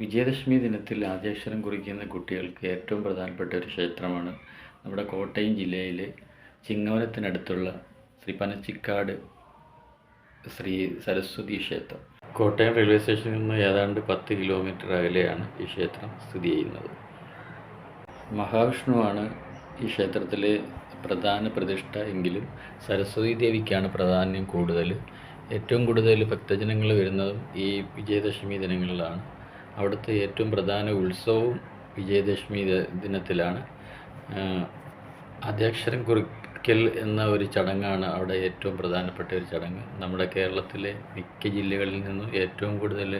വിജയദശമി ദിനത്തിൽ ആദ്യാക്ഷരം കുറിക്കുന്ന കുട്ടികൾക്ക് ഏറ്റവും പ്രധാനപ്പെട്ട ഒരു ക്ഷേത്രമാണ് നമ്മുടെ കോട്ടയം ജില്ലയിലെ ചിങ്ങവനത്തിനടുത്തുള്ള ശ്രീ പനച്ചിക്കാട് ശ്രീ സരസ്വതി ക്ഷേത്രം. കോട്ടയം റെയിൽവേ സ്റ്റേഷനിൽ നിന്ന് ഏതാണ്ട് പത്ത് കിലോമീറ്റർ അകലെയാണ് ഈ ക്ഷേത്രം സ്ഥിതി ചെയ്യുന്നത്. മഹാവിഷ്ണുവാണ് ഈ ക്ഷേത്രത്തിലെ പ്രധാന പ്രതിഷ്ഠ എങ്കിലും സരസ്വതി ദേവിക്കാണ് പ്രാധാന്യം കൂടുതൽ. ഏറ്റവും കൂടുതൽ ഭക്തജനങ്ങൾ വരുന്നതും ഈ വിജയദശമി ദിനങ്ങളിലാണ്. അവിടുത്തെ ഏറ്റവും പ്രധാന ഉത്സവവും വിജയദശമി ദിനത്തിലാണ്. അധ്യക്ഷരം കുറിക്കൽ എന്ന ഒരു ചടങ്ങാണ് അവിടെ ഏറ്റവും പ്രധാനപ്പെട്ട ഒരു ചടങ്ങ്. നമ്മുടെ കേരളത്തിലെ മിക്ക ജില്ലകളിൽ നിന്നും ഏറ്റവും കൂടുതൽ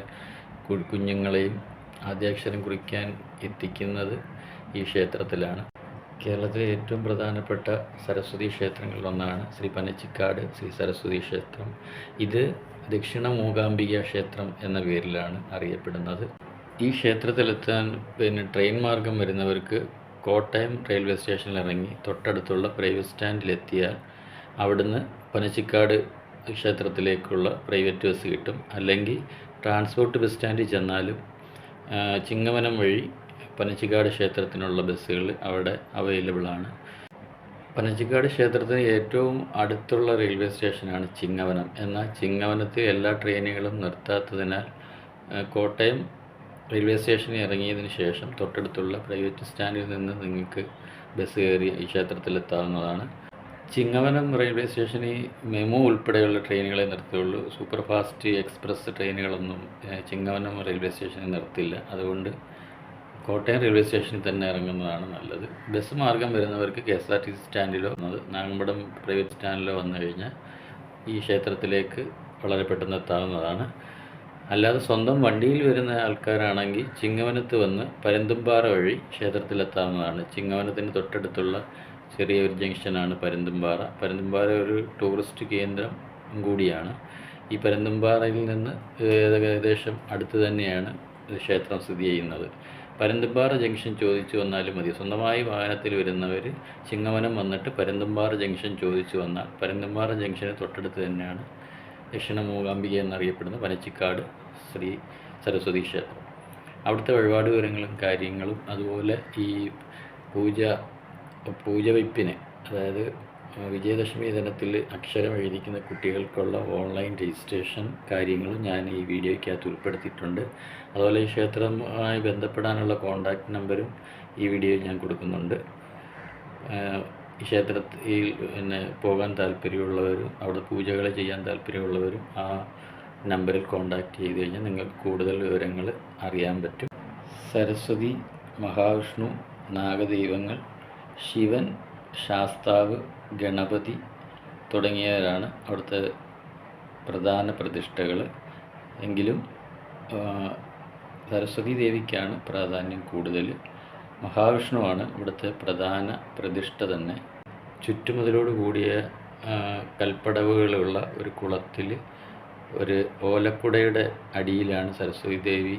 കുഞ്ഞുങ്ങളെയും ആദ്യാക്ഷരം കുറിക്കാൻ എത്തിക്കുന്നത് ഈ ക്ഷേത്രത്തിലാണ്. കേരളത്തിലെ ഏറ്റവും പ്രധാനപ്പെട്ട സരസ്വതി ക്ഷേത്രങ്ങളിലൊന്നാണ് ശ്രീ പനച്ചിക്കാട് ശ്രീ സരസ്വതി ക്ഷേത്രം. ഇത് ദക്ഷിണ മൂകാംബിക ക്ഷേത്രം എന്ന പേരിലാണ് അറിയപ്പെടുന്നത്. ഈ ക്ഷേത്രത്തിലെത്താൻ പിന്നെ ട്രെയിൻ മാർഗം വരുന്നവർക്ക് കോട്ടയം റെയിൽവേ സ്റ്റേഷനിൽ ഇറങ്ങി തൊട്ടടുത്തുള്ള പ്രൈവറ്റ് സ്റ്റാൻഡിലെത്തിയാൽ അവിടുന്ന് പനച്ചിക്കാട് ക്ഷേത്രത്തിലേക്കുള്ള പ്രൈവറ്റ് ബസ് കിട്ടും. അല്ലെങ്കിൽ ട്രാൻസ്പോർട്ട് ബസ് സ്റ്റാൻഡിൽ ചെന്നാലും ചിങ്ങവനം വഴി പനച്ചിക്കാട് ക്ഷേത്രത്തിനുള്ള ബസ്സുകൾ അവിടെ അവൈലബിൾ ആണ്. പനച്ചിക്കാട് ക്ഷേത്രത്തിന് ഏറ്റവും അടുത്തുള്ള റെയിൽവേ സ്റ്റേഷനാണ് ചിങ്ങവനം. എന്നാൽ ചിങ്ങവനത്തിൽ എല്ലാ ട്രെയിനുകളും നിർത്താത്തതിനാൽ കോട്ടയം റെയിൽവേ സ്റ്റേഷനിൽ ഇറങ്ങിയതിന് ശേഷം തൊട്ടടുത്തുള്ള പ്രൈവറ്റ് സ്റ്റാൻഡിൽ നിന്ന് നിങ്ങൾക്ക് ബസ് കയറി ഈ ക്ഷേത്രത്തിലെത്താവുന്നതാണ്. ചിങ്ങവനം റെയിൽവേ സ്റ്റേഷനിൽ മെമു ഉൾപ്പെടെയുള്ള ട്രെയിനുകളെ നിർത്തുകയുള്ളൂ സൂപ്പർ ഫാസ്റ്റ് എക്സ്പ്രസ് ട്രെയിനുകളൊന്നും ചിങ്ങവനം റെയിൽവേ സ്റ്റേഷനിൽ നിർത്തില്ല അതുകൊണ്ട് കോട്ടയം റെയിൽവേ സ്റ്റേഷനിൽ തന്നെ ഇറങ്ങുന്നതാണ് നല്ലത്. ബസ് മാർഗം വരുന്നവർക്ക് K S R T C സ്റ്റാൻഡിലോ Nagampadam private സ്റ്റാൻഡിലോ വന്നു കഴിഞ്ഞാൽ ഈ ക്ഷേത്രത്തിലേക്ക് വളരെ പെട്ടെന്ന് എത്താവുന്നതാണ്. അല്ലാതെ സ്വന്തം വണ്ടിയിൽ വരുന്ന ആൾക്കാരാണെങ്കിൽ ചിങ്ങവനത്ത് വന്ന് പരുന്തുംപാറ വഴി ക്ഷേത്രത്തിലെത്താവുന്നതാണ്. ചിങ്ങവനത്തിന് തൊട്ടടുത്തുള്ള ചെറിയൊരു ജംഗ്ഷനാണ് പരുന്തുംപാറ. പരുന്തുംപാറ ഒരു ടൂറിസ്റ്റ് കേന്ദ്രം കൂടിയാണ്. ഈ പരുന്തുംപാറയിൽ നിന്ന് ഏകദേശം അടുത്ത് തന്നെയാണ് ക്ഷേത്രം സ്ഥിതി ചെയ്യുന്നത്. പരുന്തുംപാറ ജംഗ്ഷൻ ചോദിച്ചു വന്നാലും മതി. സ്വന്തമായി വാഹനത്തിൽ വരുന്നവർ ചിങ്ങവനം വന്നിട്ട് പരുന്തുംപാറ ജംഗ്ഷൻ ചോദിച്ചു വന്നാൽ പരുന്തുംപാറ ജംഗ്ഷന് തൊട്ടടുത്ത് തന്നെയാണ് ദക്ഷിണ മൂകാംബിക എന്നറിയപ്പെടുന്ന പനച്ചിക്കാട് ശ്രീ സരസ്വതി ക്ഷേത്രം. അവിടുത്തെ വഴിപാട് വിവരങ്ങളും കാര്യങ്ങളും അതുപോലെ ഈ പൂജ പൂജ വയ്പ്പിന് അതായത് വിജയദശമി ദിനത്തിൽ അക്ഷരം എഴുതിക്കുന്ന കുട്ടികൾക്കുള്ള ഓൺലൈൻ രജിസ്ട്രേഷൻ കാര്യങ്ങളും ഞാൻ ഈ വീഡിയോയ്ക്കകത്ത് ഉൾപ്പെടുത്തിയിട്ടുണ്ട്. അതുപോലെ ഈ ക്ഷേത്രവുമായി ബന്ധപ്പെടാനുള്ള കോൺടാക്റ്റ് നമ്പരും ഈ വീഡിയോയിൽ ഞാൻ കൊടുക്കുന്നുണ്ട്. ഈ ക്ഷേത്രത്തിൽ പിന്നെ പോകാൻ താല്പര്യമുള്ളവരും അവിടെ പൂജകൾ ചെയ്യാൻ താല്പര്യമുള്ളവരും ആ നമ്പറിൽ കോൺടാക്റ്റ് ചെയ്ത് കഴിഞ്ഞാൽ നിങ്ങൾക്ക് കൂടുതൽ വിവരങ്ങൾ അറിയാൻ പറ്റും. സരസ്വതി മഹാവിഷ്ണു നാഗദൈവങ്ങൾ ശിവൻ ശാസ്താവ് ഗണപതി തുടങ്ങിയവരാണ് അവിടുത്തെ പ്രധാന പ്രതിഷ്ഠകൾ എങ്കിലും സരസ്വതി ദേവിക്കാണ് പ്രാധാന്യം കൂടുതൽ മഹാവിഷ്ണുവാണ് ഇവിടുത്തെ പ്രധാന പ്രതിഷ്ഠ തന്നെ. ചുറ്റുമതിലോട് കൂടിയ കൽപ്പടവുകളുള്ള ഒരു കുളത്തിൽ ഒരു ഓലക്കുടയുടെ അടിയിലാണ് സരസ്വതി ദേവി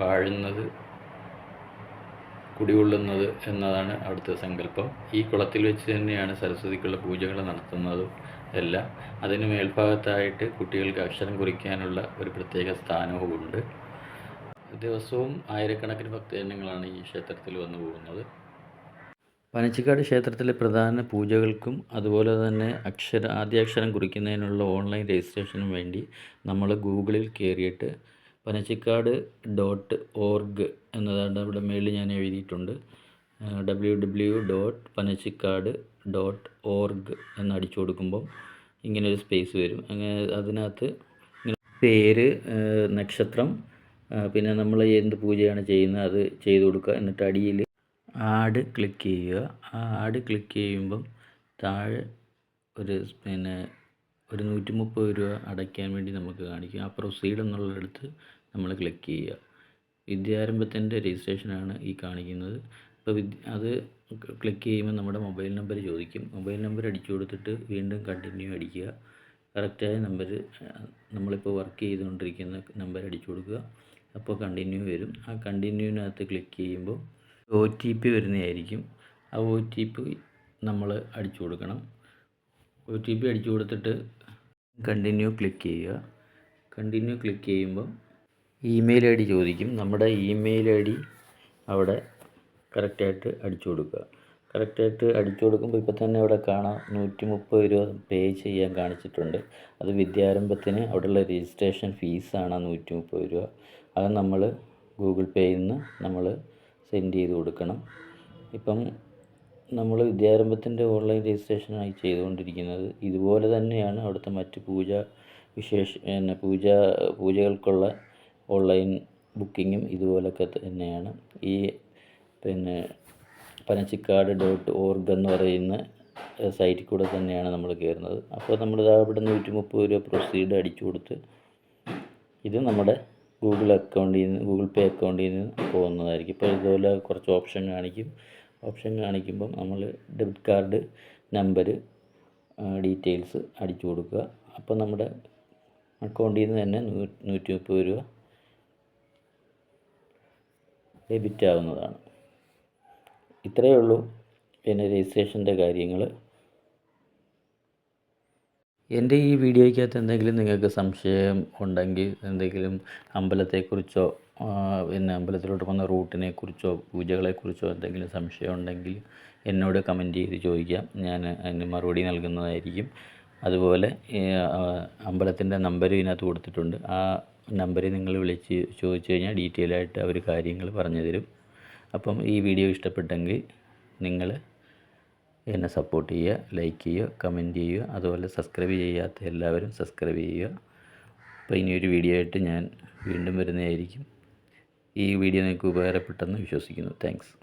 വാഴുന്നത് കുടികൊള്ളുന്നത് എന്നതാണ് അവിടുത്തെ സങ്കല്പം. ഈ കുളത്തിൽ വെച്ച് തന്നെയാണ് സരസ്വതിക്കുള്ള പൂജകൾ നടത്തുന്നതും എല്ലാം. അതിന് മേൽഭാഗത്തായിട്ട് കുട്ടികൾക്ക് അക്ഷരം കുറിക്കാനുള്ള ഒരു പ്രത്യേക സ്ഥാനവുമുണ്ട്. ദിവസവും ആയിരക്കണക്കിന് ഭക്തജനങ്ങളാണ് ഈ ക്ഷേത്രത്തിൽ വന്നു പോകുന്നത്. പനച്ചിക്കാട് ക്ഷേത്രത്തിലെ പ്രധാന പൂജകൾക്കും അതുപോലെ തന്നെ അക്ഷര ആദ്യാക്ഷരം കുറിക്കുന്നതിനുള്ള ഓൺലൈൻ രജിസ്ട്രേഷനും വേണ്ടി നമ്മൾ ഗൂഗിളിൽ കയറിയിട്ട് പനച്ചിക്കാട് ഡോട്ട് ഓർഗ് എന്നതാണ് അവിടെ മേളിൽ ഞാൻ എഴുതിയിട്ടുണ്ട്. W W dot Panachikkad dot org എന്ന് അടിച്ചു കൊടുക്കുമ്പം ഇങ്ങനെ ഒരു സ്പേസ് വരും. അങ്ങനെ അതിനകത്ത് പേര് നക്ഷത്രം പിന്നെ നമ്മൾ എന്ത് പൂജയാണ് ചെയ്യുന്നത് അത് ചെയ്തു കൊടുക്കുക. എന്നിട്ട് അടിയിൽ ആഡ് ക്ലിക്ക് ചെയ്യുക. ആ ആഡ് ക്ലിക്ക് ചെയ്യുമ്പം താഴെ ഒരു പിന്നെ ഒരു നൂറ്റി മുപ്പത് രൂപ അടയ്ക്കാൻ വേണ്ടി നമുക്ക് കാണിക്കും. ആ പ്രൊസീഡ് എന്നുള്ളിടത്ത് നമ്മൾ ക്ലിക്ക് ചെയ്യുക. വിദ്യാരംഭത്തിന്റെ രജിസ്ട്രേഷനാണ് ഈ കാണിക്കുന്നത്. അപ്പോൾ വിദ്യ അത് ക്ലിക്ക് ചെയ്യുമ്പോൾ നമ്മുടെ മൊബൈൽ നമ്പർ ചോദിക്കും. മൊബൈൽ നമ്പർ അടിച്ചു കൊടുത്തിട്ട് വീണ്ടും കണ്ടിന്യൂ അടിക്കുക. കറക്റ്റായ നമ്പർ നമ്മളിപ്പോൾ വർക്ക് ചെയ്തുകൊണ്ടിരിക്കുന്ന നമ്പർ അടിച്ചു കൊടുക്കുക. അപ്പോൾ കണ്ടിന്യൂ വരും. ആ കണ്ടിന്യൂവിനകത്ത് ക്ലിക്ക് ചെയ്യുമ്പോൾ ഒ ടി പി വരുന്നതായിരിക്കും. ആ ഒ ടി പി നമ്മൾ അടിച്ചു കൊടുക്കണം. ഒ ടി പി അടിച്ചു കൊടുത്തിട്ട് കണ്ടിന്യൂ ക്ലിക്ക് ചെയ്യുക. കണ്ടിന്യൂ ക്ലിക്ക് ചെയ്യുമ്പോൾ ഇമെയിൽ ഐ ഡി ചോദിക്കും. നമ്മുടെ ഇമെയിൽ ഐ ഡി അവിടെ കറക്റ്റായിട്ട് അടിച്ചു കൊടുക്കുക. കറക്റ്റായിട്ട് അടിച്ചു കൊടുക്കുമ്പോൾ ഇപ്പോൾ തന്നെ അവിടെ കാണാം. നൂറ്റി മുപ്പത് രൂപ പേ ചെയ്യാൻ കാണിച്ചിട്ടുണ്ട്. അത് വിദ്യാരംഭത്തിന് അവിടെയുള്ള രജിസ്ട്രേഷൻ ഫീസാണ് നൂറ്റി മുപ്പത് രൂപ. അത് നമ്മൾ ഗൂഗിൾ പേയിൽ നിന്ന് നമ്മൾ സെൻഡ് ചെയ്ത് കൊടുക്കണം. ഇപ്പം നമ്മൾ വിദ്യാരംഭത്തിന്റെ ഓൺലൈൻ രജിസ്ട്രേഷനായി ചെയ്തുകൊണ്ടിരിക്കുന്നത് ഇതുപോലെ തന്നെയാണ് അവിടുത്തെ മറ്റ് പൂജ വിശേഷ പിന്നെ പൂജ പൂജകൾക്കുള്ള ഓൺലൈൻ ബുക്കിങ്ങും ഇതുപോലൊക്കെ തന്നെയാണ്. ഈ പിന്നെ പനച്ചിക്കാട് ഡോട്ട് ഓർഗ് എന്ന് പറയുന്ന സൈറ്റിൽ കൂടെ തന്നെയാണ് നമ്മൾ കയറുന്നത്. അപ്പോൾ നമ്മൾ അവിടെ നൂറ്റി മുപ്പത് രൂപ പ്രൊസീഡ് അടിച്ചു കൊടുത്ത് ഇത് നമ്മുടെ ഗൂഗിൾ അക്കൗണ്ടിൽ നിന്ന് ഗൂഗിൾ പേ അക്കൗണ്ടിൽ നിന്ന് പോകുന്നതായിരിക്കും. ഇപ്പോൾ ഇതുപോലെ കുറച്ച് ഓപ്ഷൻ കാണിക്കും. ഓപ്ഷൻ കാണിക്കുമ്പം നമ്മൾ ഡെബിറ്റ് കാർഡ് നമ്പർ ഡീറ്റെയിൽസ് അടിച്ചു കൊടുക്കുക. അപ്പോൾ നമ്മുടെ അക്കൗണ്ടിൽ നിന്ന് തന്നെ നൂറ്റി മുപ്പത് രൂപ ഡെബിറ്റ് ആവുന്നതാണ്. ഇത്രയേ ഉള്ളൂ. പിന്നെ രജിസ്ട്രേഷന്റെ കാര്യങ്ങൾ. എന്റെ ഈ വീഡിയോയ്ക്കകത്ത് എന്തെങ്കിലും നിങ്ങൾക്ക് സംശയം ഉണ്ടെങ്കിൽ എന്തെങ്കിലും അമ്പലത്തെക്കുറിച്ചോ പിന്നെ അമ്പലത്തിലോട്ട് പോകുന്ന റൂട്ടിനെ കുറിച്ചോ പൂജകളെക്കുറിച്ചോ എന്തെങ്കിലും സംശയം ഉണ്ടെങ്കിൽ എന്നോട് കമന്റ് ചെയ്ത് ചോദിക്കാം. ഞാൻ അതിന് മറുപടി നൽകുന്നതായിരിക്കും. അതുപോലെ അമ്പലത്തിന്റെ നമ്പർ ഇതിനകത്ത് കൊടുത്തിട്ടുണ്ട്. ആ നമ്പറിൽ നിങ്ങൾ വിളിച്ച് ചോദിച്ചു കഴിഞ്ഞാൽ ഡീറ്റെയിൽ ആയിട്ട് അവർ കാര്യങ്ങൾ പറഞ്ഞു തരും. അപ്പം ഈ വീഡിയോ ഇഷ്ടപ്പെട്ടെങ്കിൽ നിങ്ങൾ എന്നെ സപ്പോർട്ട് ചെയ്യുക ലൈക്ക് ചെയ്യുക കമന്റ് ചെയ്യുക. അതുപോലെ സബ്സ്ക്രൈബ് ചെയ്യാത്ത എല്ലാവരും സബ്സ്ക്രൈബ് ചെയ്യുക. അപ്പോൾ ഇനിയൊരു വീഡിയോ ആയിട്ട് ഞാൻ വീണ്ടും വരുന്നതായിരിക്കും. ഈ വീഡിയോ നിങ്ങൾക്ക് ഉപകാരപ്പെട്ടെന്ന് വിശ്വസിക്കുന്നു. താങ്ക്സ്